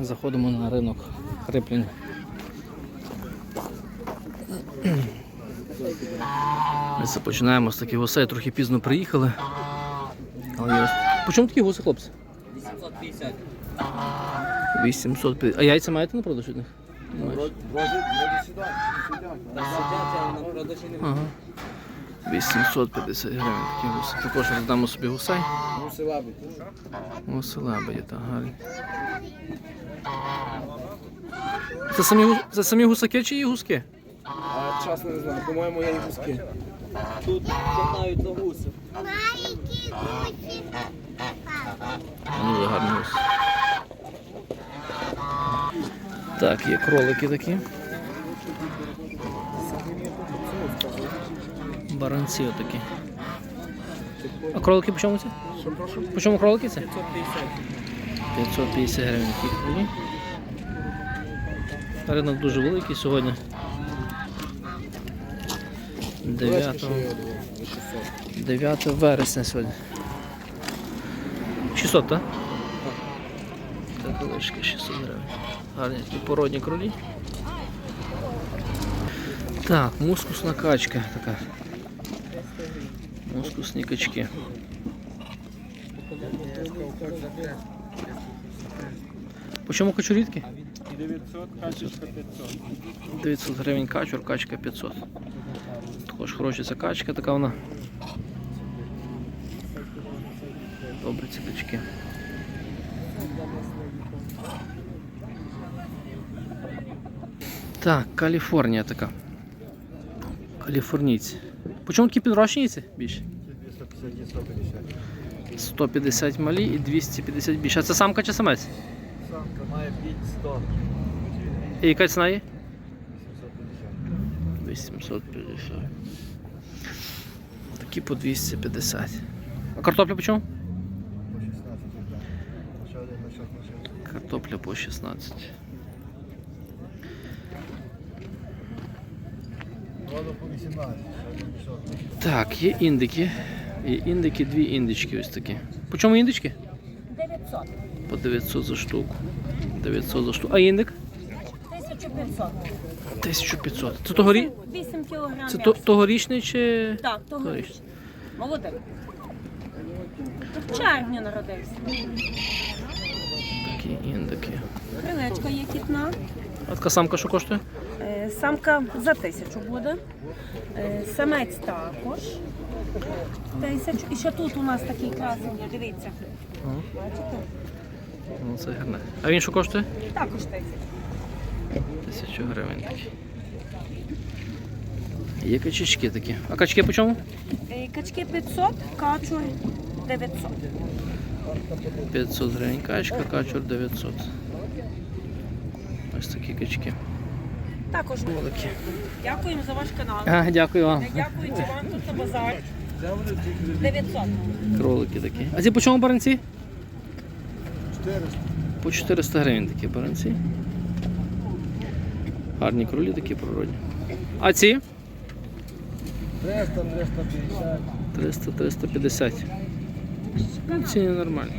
заходимо на ринок Хриплін. Ми це починаємо з таких гусей, трохи пізно приїхали. Але ось- По чому такі гуси, хлопці? 850. 850. А яйця маєте на продаж від них? Продажі немає. Ага. 850 гривень такі гуси. Також роздамо собі гусей. Муси лабить. Гуси лебеді, так гарні. Це самі, це самі гусаки чи і гуски? А чесно не знаю, по-моєму, я і гуски. Тут катають на гуси. Дуже гарний гус. Так, є кролики такі. Баранці отакі. А кролики по чому це? По чому кролики це? 550. 550 гривень такі кролі. Ринок дуже великий сьогодні. 9, 9 вересня сьогодні. 600, так? Так, колишки 600 гривень. Гарні породні кролі. Так, мускусна качка така. Мускусні качки. По чому качурітки? 900, качечка 500. 900 гривень качур, качка 500. Також хороша качка, така вона. Добре ці качки. Так, Каліфорнія така. Каліфорнійці. По чому такі підрощені ці більше? 150 малі і 250 більше. А це самка чи самець? Самка має біть 100. І яка ціна є? 850. Такі по 250. А картопля по чому? Картопля по 16. Так, є індики. Є індики, дві індички ось такі. По чому індички? 900, По 900 за штуку. 900 за штуку. А індик? 1500. 1500. Це тогорі... 8 кілограм Це то, тогорічний чи. Так, того. Тогорічний. Молодий. В червні народився. Такі індики. Крилечка є кітна. А така самка що коштує? Е, Самка за тисячу буде. Е, Самець також. Тисячу. І ще тут у нас такий красень, дивіться. Бачите? Ну, це гарне. А він що коштує? Також тисячу. Тисячу гривень такі. Є качечки такі. А качки по чому? Е, Качки 500, качур 900. 500 гривень качка, качур 900. Ось такі качки. Також Великі. дякуємо за ваш канал. А, дякую вам. Дякуємо вам тут на базар. 900. Кролики такі. А ці по чому баранці? 400. По 400 гривень такі баранці. Гарні кролі такі природні. А ці? 300, 350. 300-350. Ну, Ціни нормальні.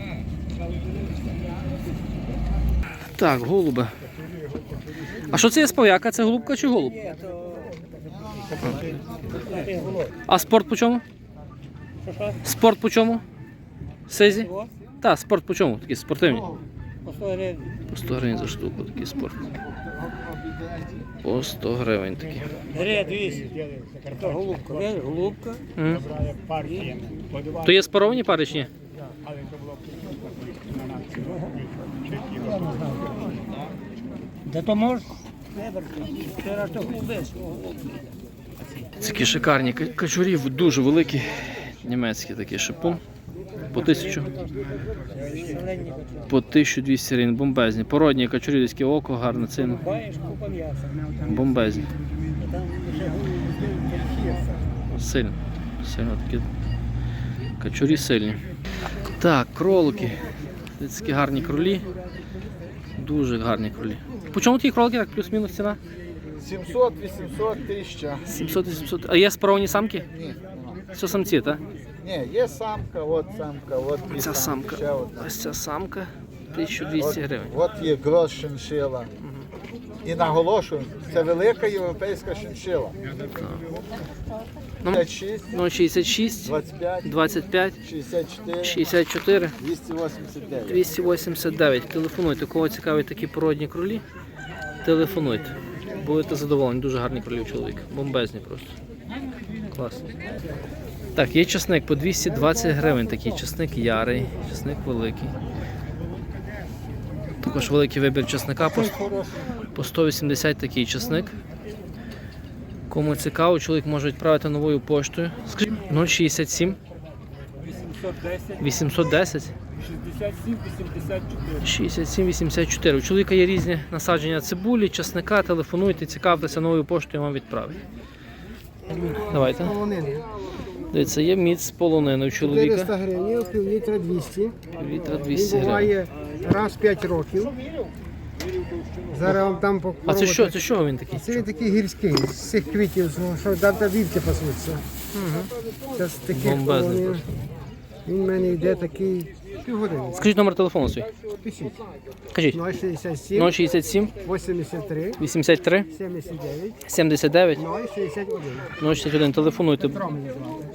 Так, голуби. А що це є сповяка? Це голубка чи голуб? А спорт по чому? Спорт по чому? Сизі? Так, спорт по чому? Такі спортивні. По 100 гривень за штуку такий спорт. По 100 гривень такі. Гре 200. То голубка. Голубка. То є спаровані пари чи ні? Де то можеш? Ти то голубиш. Такі шикарні ка- качурі, дуже великі. Німецькі такі шипун. По тисячу. По 1200 гривень. Бомбезні. Породні качурі, таке око, купа м'яса. Бомбезні. Сильно. Сильно такі. Качурі сильні. Так, кролики. Це такі гарні кролі. Дуже гарні кролі. По чому ті кролики, так плюс-мінус ціна? 700, 800, 1000. 700-800. А є спаровані самки? Ні. Це самці, так? Ні, є самка, от самка, от і Ця самка. Ще одна. Ось ця самка. 1200 гривень. От є гроз шиншила. І наголошую, це велика європейська шиншила. Ну. 56, 066 25, 25 64, 64 289. 289. Телефонуйте, кого цікавить такі породні кролі. Телефонуйте. Будете задоволені, дуже гарні кролі у чоловіка. Бомбезні просто. Класно. Так, є часник по 220 гривень. Такий часник ярий, часник великий. Також великий вибір часника по, по 180 такий часник. Кому цікаво, чоловік може відправити новою поштою. 067 810 67-84. У чоловіка є різні насадження цибулі, часника, телефонуйте, цікавтеся новою поштою вам відправить. Давайте. Дивіться, є міць з полонини у 400 чоловіка. гривень, пів літра 200. Літра Він 200 гривень. буває раз в 5 років. Зараз вам там по А це що? Це що він такий? Це він такий гірський, з цих квітів, що там та вівки пасуться. Це з таких Бомбезний. Він в мене йде такий півгодини. Скажіть номер телефону свій. Пишіть. Кажіть. 067 067 83 83 79 79 061. 061. Телефонуйте. Петро мені звати.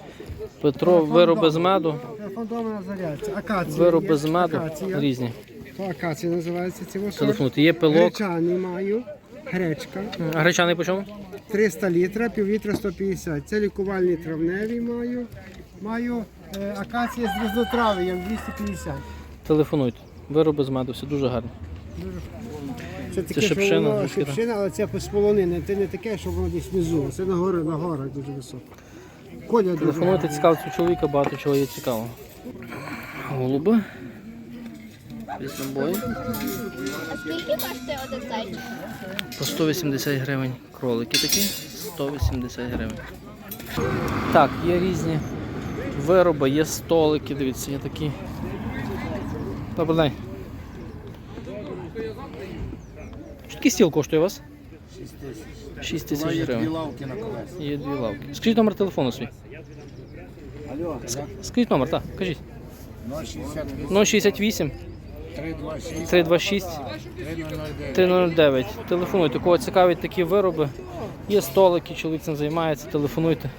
Петро, вироби з меду. Телефон дома називається. Акація. Вироби з меду Акація. різні. То акація називається цього сорт. Є пилок. Гречаний маю. Гречка. А гречаний по чому? 300 літра, пів літра 150. Це лікувальні травневі маю. Маю е, акація з різнотрав'ям 250. Телефонуйте. Вироби з меду, все дуже гарно. Це таке, шипшина, що воно шипшина, але це з полонини. Це не таке, що воно десь внизу. Це на гори, на горах дуже високо. Коля дуже. Телефонуйте, гарний. цікавиться чоловіка, багато чого є цікаво. Голуби. Віснобої. А скільки коштує один зайчик? По 180 гривень. Кролики такі. 180 гривень. Так, є різні вироби, є столики, дивіться, є такі. Добрий день. Що такий стіл коштує у вас? 6 тисяч гривень. лавки на колесі. Є дві лавки. Скажіть номер телефону свій. Ск- Скажіть номер, так, кажіть. 068 326 309. Телефонуйте. Кого цікавить такі вироби. Є столики, чоловік цим займається, телефонуйте.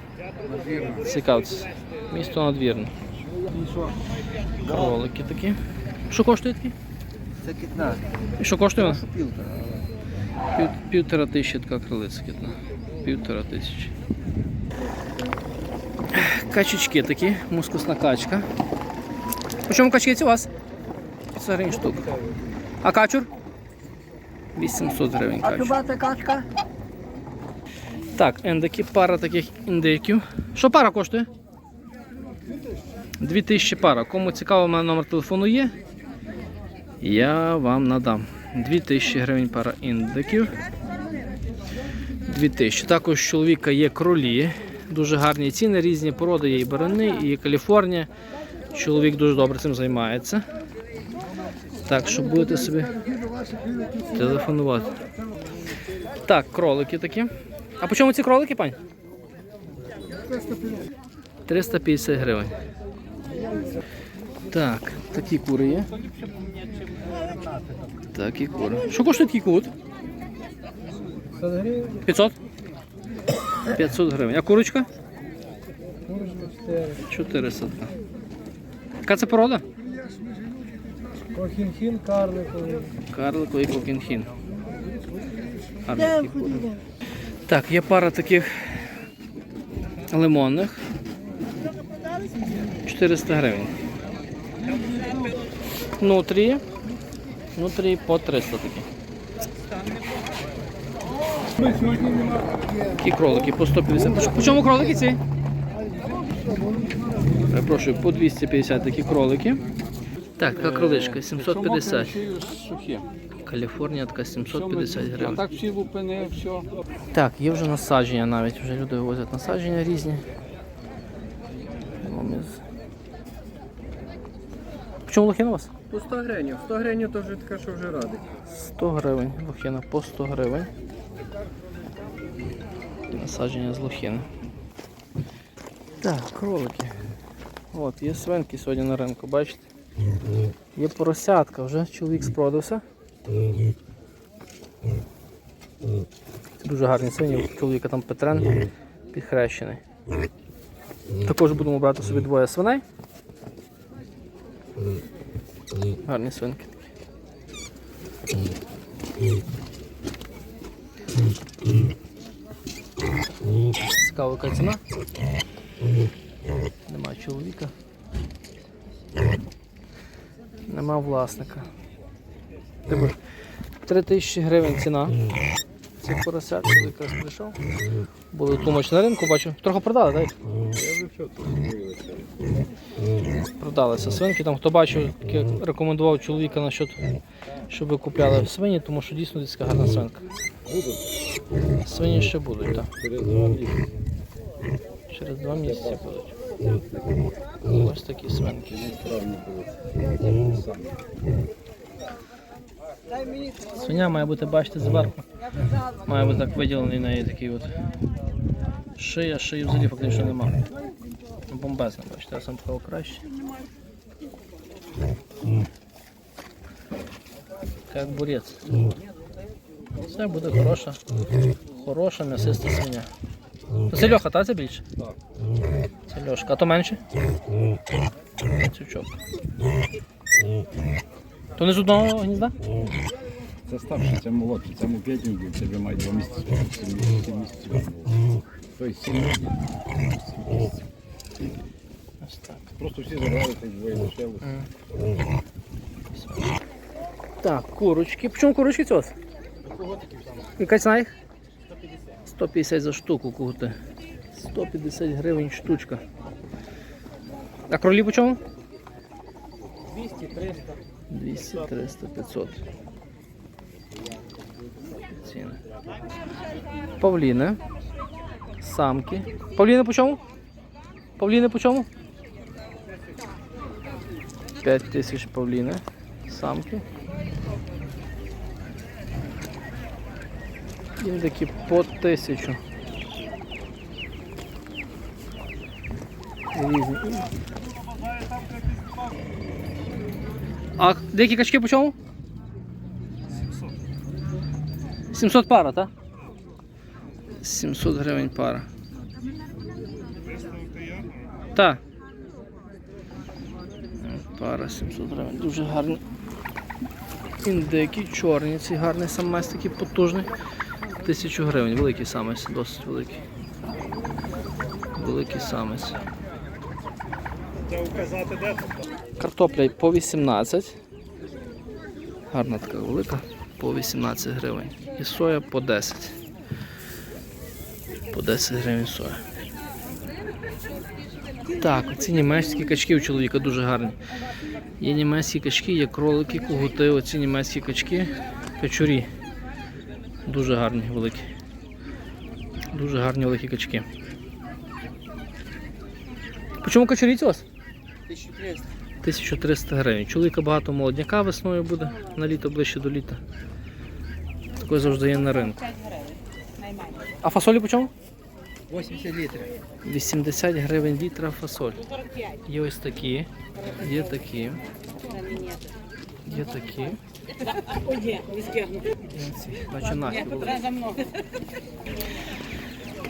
Цікавтеся. Місто надвірне. Кролики такі. Що коштує такі? Це кітна. І що коштує вона? Пів, півтора тисячі така крилиця кітна. Півтора тисячі. Качечки такі, мускусна качка. По чому качки у вас? 500 гривень штук. А качур? 800 гривень качур. качка? Так, ендики, пара таких індиків. Що пара коштує? 2000 пара. Кому цікаво, у мене номер телефону є. Я вам надам. 2000 гривень пара індиків. 2000. Також у чоловіка є кролі. Дуже гарні ціни, різні породи, є і барани, і Каліфорнія. Чоловік дуже добре цим займається. Так, що будете собі телефонувати. Так, кролики такі. А по чому ці кролики, пань? 350 гривень. Так, такі кури є. Такі кури. Що коштує такий кут? 500? 500 гривень. А курочка? 400. Яка це порода? Кохінхін, карликовий. Карлико і кокінхін. Так, є пара таких лимонних. 400 гривень. Нутрі. Нутрі по 300 такі. Такі кролики по 150. По чому кролики ці? Перепрошую, по 250 такі кролики. Так, така кроличка 750. Каліфорнія така 750 гривень. Так всі лупини, все. Так, є вже насадження навіть, вже люди вивозять насадження різні. Маміз. В чому лохина у вас? По 100 гривень. 100 гривень то вже така, що вже радить. 100 гривень. Лохина по 100 гривень. Насадження з лохини. Так, кролики. От, є свинки сьогодні на ринку, бачите? Є поросятка, вже чоловік спродався. Дуже гарні свині, чоловіка там Петрен підхрещений. Також будемо брати собі двоє свиней. Гарні свинки. Цікава яка ціна. Нема чоловіка. Нема власника. Типу, Три тисячі гривень ціна. Цих поросят, коли якраз прийшов. Були тлумач на ринку, бачу. Трохи продали, так? Продалися свинки. Там хто бачив, рекомендував чоловіка насчет, щоб ви купляли свині, тому що дійсно десь гарна свинка. Свині ще будуть, так. Через два місяці будуть. Ось такі свинки. Свиня має бути, бачите, зверху. Має бути так виділений на неї такий от. Шия, шиї взагалі фактично нема. Бомбезна, бачите, я сам сказав краще. Як бурець. Це буде хороша, хороша м'ясиста свиня. То це льоха, та це більше? Так. Це льошка. А то менше? Цючок. То не з одного гнізда? Це старший, це молодший, це п'ятній, це вже має два місяці, сім місяців, сім місяців було. Тобто сім місяців. Ось так. Просто всі забрали тих двоє лишилось. Так, курочки. Почому курочки вас? Яка ціна їх? 150 за штуку кути. 150 гривень штучка. А кролі по чому? 200, 300. 200, 300, 500. Ціни. Павліни. Самки. Павліни по чому? Павліни по чому? 5 тисяч павліни. Самки. Індики по тисячу. Різні. А деякі качки по чому? 700. 700 пара, так? 700 гривень пара. Так. Пара 700 гривень. Дуже гарні. Індики, чорні, ці гарний самець такий потужний. Тисячу гривень, великий самець, досить великий. Великий самець. Картопля по 18. Гарна така велика, по 18 гривень. І соя по 10. По 10 гривень соя. Так, оці німецькі качки у чоловіка дуже гарні. Є німецькі качки, є кролики, кугути, оці німецькі качки, качурі. Дуже гарні, великі. Дуже гарні великі качки. По чому качурі вас? 1300. 1300 гривень. Чоловіка багато молодняка весною буде, на літо ближче до літа. Такий завжди є на ринку. А фасолі по чому? 80 літрів. 80 гривень літра фасоль. Є ось такі, є такі. Є такі. Є ці. Бачу наші.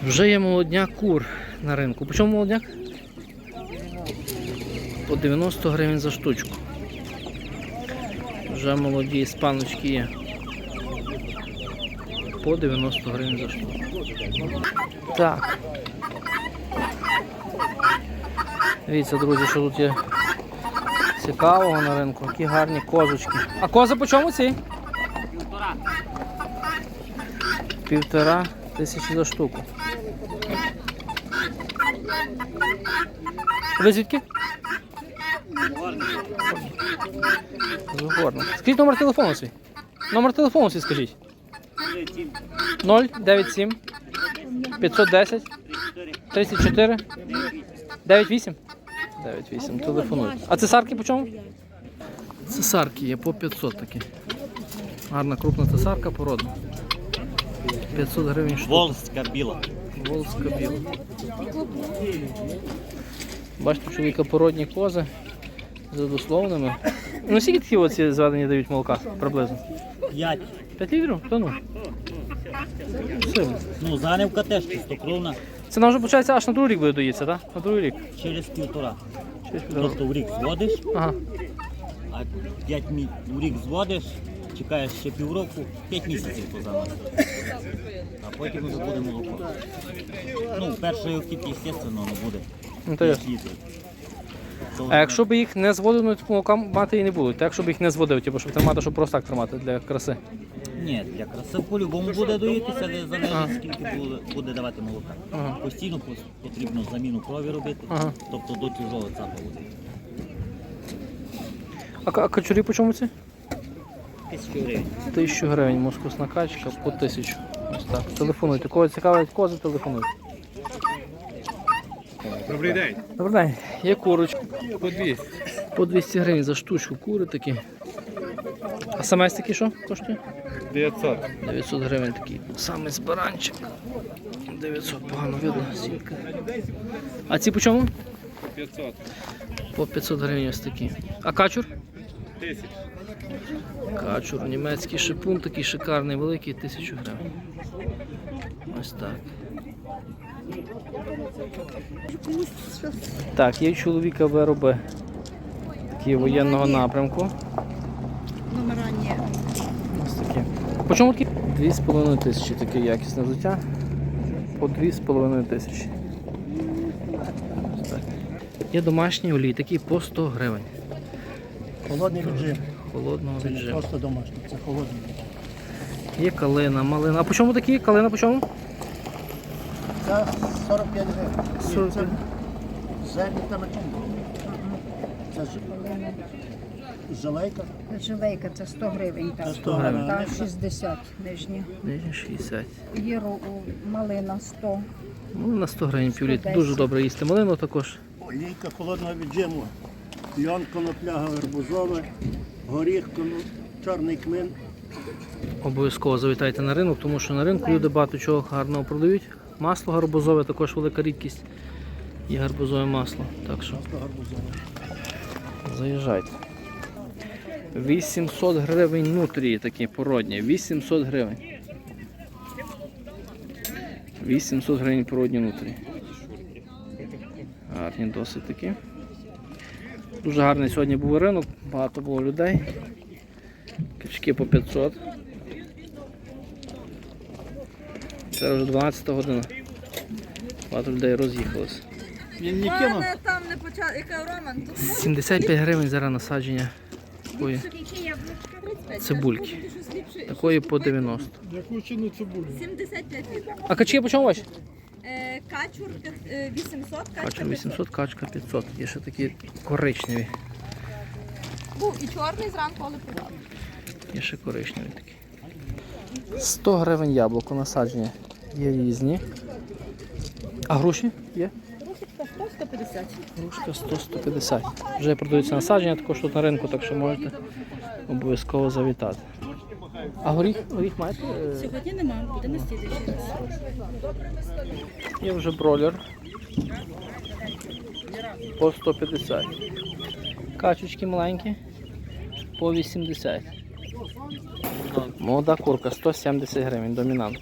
Вже є молодняк кур на ринку. По чому молодняк? По 90 гривень за штучку. Вже молоді спаночки є. По 90 гривень за штуку. Так. Дивіться, друзі, що тут є цікавого на ринку. Які гарні козочки. А кози по чому ці? Півтора. Півтора тисячі за штуку. Ви звідки? Згорно. Скажіть номер телефону свій. Номер телефону свій скажіть. 097 510 34 98 98. Телефонуйте. А цесарки по чому? Цесарки є по 500 такі. Гарна крупна цесарка породна. 500 гривень штука. Волська біла. Волська біла. Бачите, чоловіка породні кози. за дословними. Ну скільки такі оці зведені дають молока приблизно? 5. 5 літрів? Та ну. Сильно. Ну, занивка теж чистокровна Це нам вже виходить аж на другий рік буде доїться, так? На другий рік. через півтора. Через півтора. Тобто в рік зводиш, Ага. а 5 мі... в рік зводиш, чекаєш ще півроку, 5 місяців то. А потім вже буде молоко. Ну, перший окіп, звісно, не буде. Ну, то. П'ять літрів. А якщо б їх не зводив, ну, то молока мати і не будуть. Якщо б їх не зводив, типу, щоб тримати, щоб просто так тримати для краси. Ні, для краси по-любому буде доїтися, де залежить скільки буде, буде давати молока. Ага. Постійно потрібно заміну крові робити, Ага. тобто до чужого цапа буде. А, а качурі по чому ці? Тисячу гривень. Тисячу гривень мускусна качка по тисячу. Ось так. Телефонуйте. Кого цікавить кози, телефонуйте. Добрий день. Добрий день. Є курочка. По 200. По 200 гривень за штучку кури такі. А самець такий що коштує? 900. 900 гривень такий. Самець баранчик. 900, погано видно, сімка. А ці по чому? 500. По 500 гривень ось такі. А качур? 1000. Качур, німецький шипун, такий шикарний, великий, 1000 гривень. Ось так. Так, є чоловіка вироби такі воєнного напрямку. Ось такі. По чому такі? 2,5 тисячі таке якісне взуття. По 2,5 тисячі. Є домашні олії, такі по 100 гривень. Холодний віджим. Холодного віджиму. Просто домашній, це холодний. Є калина, малина. А по чому такі? Калина по чому? Це 45 гривень. 45. Зерні там Це ж жалейка. Жилейка це 100 гривень, так. 100 гривень. Та 60 нижні. Нижні 60. Є у- малина 100. Ну, на 100 гривень півлітра. 110. Дуже добре їсти. Малину також. Олійка холодного віджиму. Льон конопля гарбузове, горіх, чорний кмин. Обов'язково завітайте на ринок, тому що на ринку люди багато чого гарного продають. Масло гарбузове також велика рідкість. Є гарбузове масло. Так що заїжджайте. 800 гривень нутрії такі породні. 800 гривень. 800 гривень породні нутрії. Гарні досить такі. Дуже гарний сьогодні був ринок, багато було людей. Качки по 500. Це вже 12 година. Багато людей роз'їхалося. Він не кинув. там не почав, яка Роман, 75 гривень зараз насадження такої цибульки. Такої по 90. Яку ціну цибулю? 75 літрів. А качки по чому ваші? Е, Качур е, 800, Качка качка 800, качка 500. Є ще такі коричневі. Був і чорний зранку, але продав. Є ще коричневі такі. 100 гривень яблуко насадження. Є різні. А груші є? Грушечка 100-150. Грушка 100-150. Вже продаються насадження також тут на ринку, так що можете обов'язково завітати. А горіх, горіх маєте? Е, Сьогодні нема, буде на слідуючий раз. Є вже бролер. По 150. Качечки маленькі. По 80. Молода курка 170 гривень, домінант.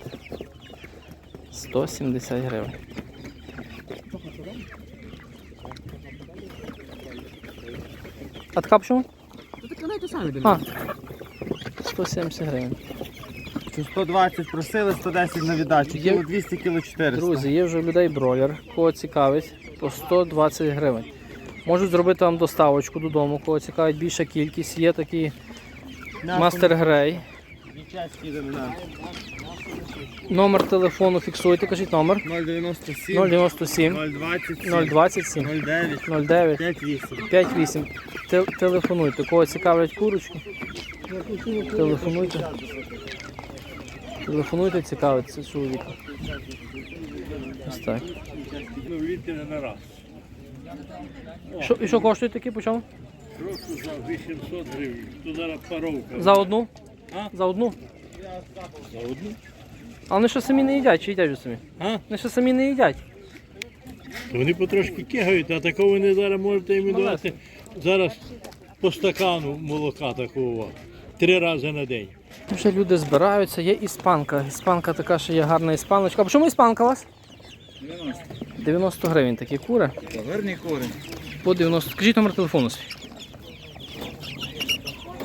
170 гривень. А така чому? А, 170 гривень. 120 просили, 110 на віддачу. Є- Кіло 200, кіло 400. Друзі, є вже в людей бройлер, кого цікавить, по 120 гривень. Можуть зробити вам доставочку додому, кого цікавить більша кількість. Є такий Мастер Грей. Домінант. Номер телефону фіксуйте, кажіть номер 097, 097 027, 027 09, 09 58. 58. Те- Телефонуйте. Кого цікавлять курочки? Телефонуйте. Телефонуйте, цікавиться чоловіка. Ось так. Що, і що коштує такі по чому? Прошу за 800 гривень. Тут зараз паровка. За одну? А? За одну? За одну? А вони ще самі не їдять, чи їдять вже самі? А? Вони ще самі не їдять. Вони потрошки кигають, а такого не зараз можете їм давати зараз по стакану молока такого. Три рази на день. Вже люди збираються, є іспанка. Іспанка така, що є гарна іспаночка. А по чому іспанка у вас? 90. 90 гривень такі кури. Гарні кури. По 90. Скажіть номер телефону свій.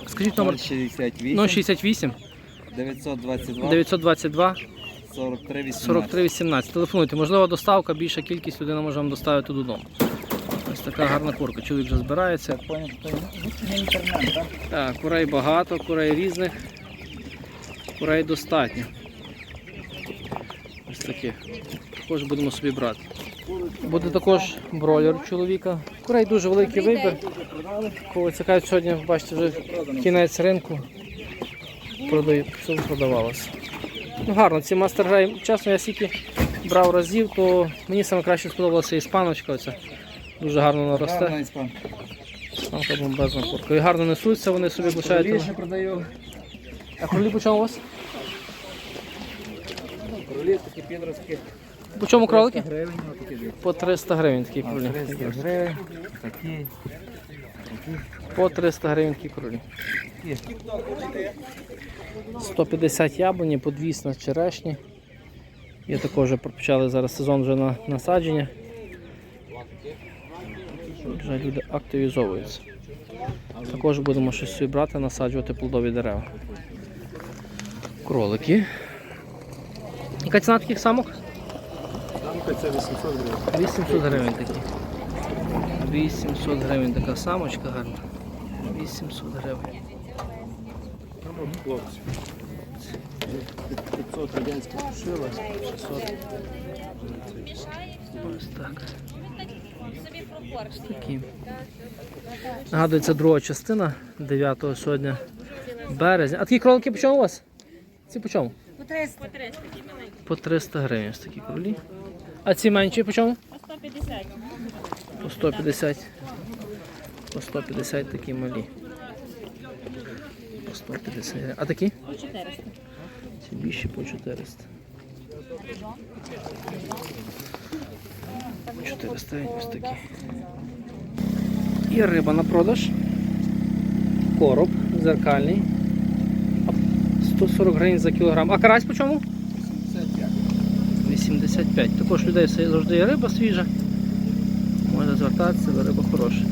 Скажіть номер 68, 068 922, 922 43, 18. 43 18. Телефонуйте. Можливо, доставка, більша кількість людина може вам доставити додому. Ось така гарна курка. Чоловік вже збирається. Так, курей багато, курей різних. Курей достатньо. Ось таких. Також будемо собі брати. Буде також бройлер чоловіка. Курей дуже великий вибір. Кого цікавить сьогодні, бачите, вже кінець ринку. Продаю, все продавалося. Ну гарно, ці мастер грай, чесно, я стільки брав разів, то мені саме краще сподобалася іспаночка. Оця. Дуже гарно наросте. Гарна іспанка. Іспанка бомбезна курка. І гарно несуться, вони собі лишають. Більше продаю. А кролі по чому у вас? Кролі такі підростки. По чому кролики? Гривень, дві. По 300 гривень такі кролі. 300 гривень, такі. По 300 гривень такі кролі. 150 яблуні, по 200 на черешні. Є також почали зараз сезон вже на насадження. Вже люди активізовуються. Також будемо щось брати, насаджувати плодові дерева. Кролики. Яка ціна таких самок? Це 800 гривень. 800 гривень такі. 800 гривень така самочка гарна. 800 гривень. Хлопці. 500 радянських шила, 600. Ось так. Такі. Нагадую, це друга частина 9 сьогодні березня. А такі кролики по чому у вас? Ці по чому? По 300. По 300 гривень ось такі кролі. А ці менші по чому? По 150. По 150. По 150 такі малі. По 150 гривень. А такі? По 400. Ці більші по 400. По 400 ось такі. І риба на продаж. Короб зеркальний. 140 гривень за кілограм. А карась по чому? 85. 85. Також людей завжди є риба свіжа. Можна звертатися, бо риба хороша.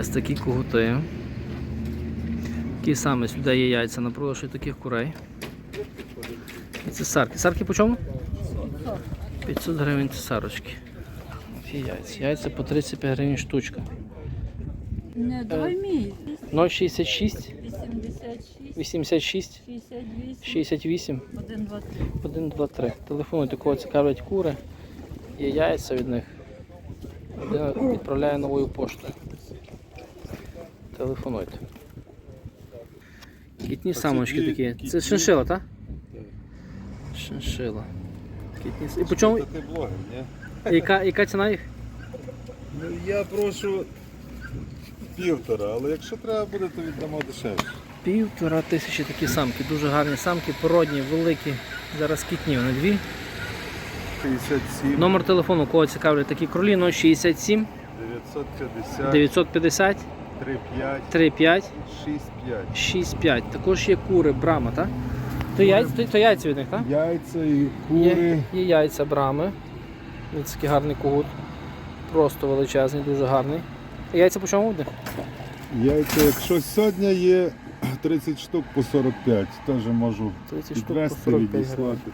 Ось такі кугути. Такі самі з людей є яйця на продаж і таких курей. І це сарки. Сарки по чому? 500 гривень це сарочки. От яйця. Яйця по 35 гривень штучка. Не дай мій. 0,66, 86, 86, 68, 68, 1, 2, 3. 1, 2, 3. Телефонуйте, кого цікавлять кури. Є яйця від них. Людина відправляє новою поштою. Телефонуйте. Кітні самочки такі. Це шиншила, так? Шиншила. Кітні. с- І по чому? Ти блогер, ні? Яка, яка ціна їх? Ну, я прошу півтора, але якщо треба буде, то віддамо дешевше. Півтора тисячі такі самки. Дуже гарні самки, породні, великі. Зараз кітні вони дві. 57, Номер телефону, кого цікавлять такі кролі 067 950, 950 35, 35 65. 65. Також є кури, брама, так? То, яйця, то, то яйця від них, так? Яйця і кури. є яйця брами. Ось такий гарний когут. Просто величезний, дуже гарний. Яйця по чому буде? Яйця, якщо сьогодні є 30 штук по 45, теж можу 30 штук по 45 відіслати.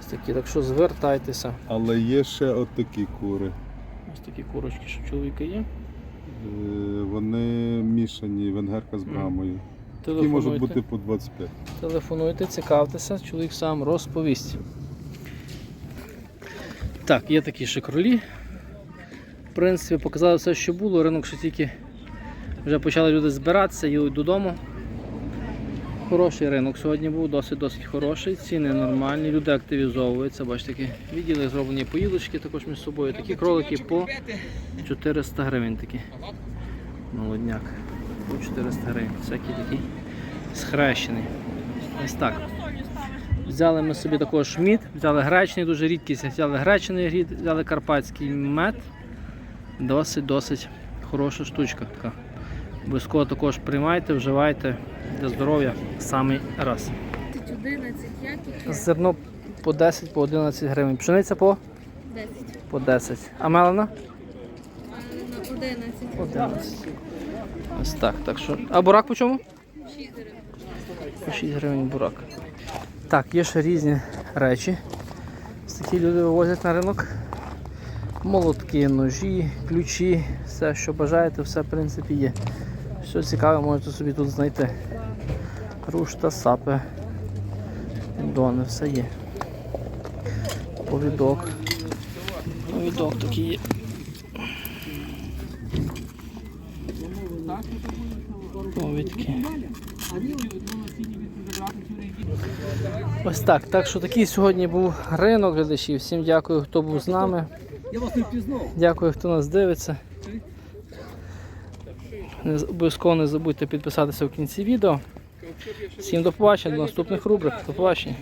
Ось такі, так що звертайтеся. Але є ще от такі кури. Ось такі курочки, що чоловіка є. Е, Вони мішані, венгерка з брамою. Такі можуть бути по 25. Телефонуйте, цікавтеся, чоловік сам розповість. Так, є такі ще кролі. В принципі, показали все, що було. Ринок ще тільки вже почали люди збиратися, їдуть додому. Хороший ринок сьогодні був, досить досить хороший. Ціни нормальні, люди активізовуються. Бачите, такі відділи зроблені поїдочки також між собою. Такі кролики по 400 гривень такі. Молодняк. По 400 гривень. Всякі такі схрещений. Ось так. Взяли ми собі також мід, взяли гречний, дуже рідкість, взяли гречений рід, взяли карпатський мед. Досить-досить хороша штучка. Така. Обов'язково також приймайте, вживайте для здоров'я самий раз. 11, як Зерно по 10, по 11 гривень. Пшениця по? 10. По 10. А мелена? На 11. 11. Ось так. так що... А бурак по чому? 6 гривень. 6 гривень бурак. Так, є ще різні речі. Ось такі люди вивозять на ринок. Молотки, ножі, ключі, все, що бажаєте, все в принципі є. Все цікаве можете собі тут знайти. Рушта, сапи, дони, все є. Повідок. Повідок такий є. Повідки. Ось так. Так що такий сьогодні був ринок глядачів. Всім дякую, хто був з нами. Дякую, хто нас дивиться. Не Обов'язково не забудьте підписатися в кінці відео. Всім до побачення, до наступних рубрик. До побачення.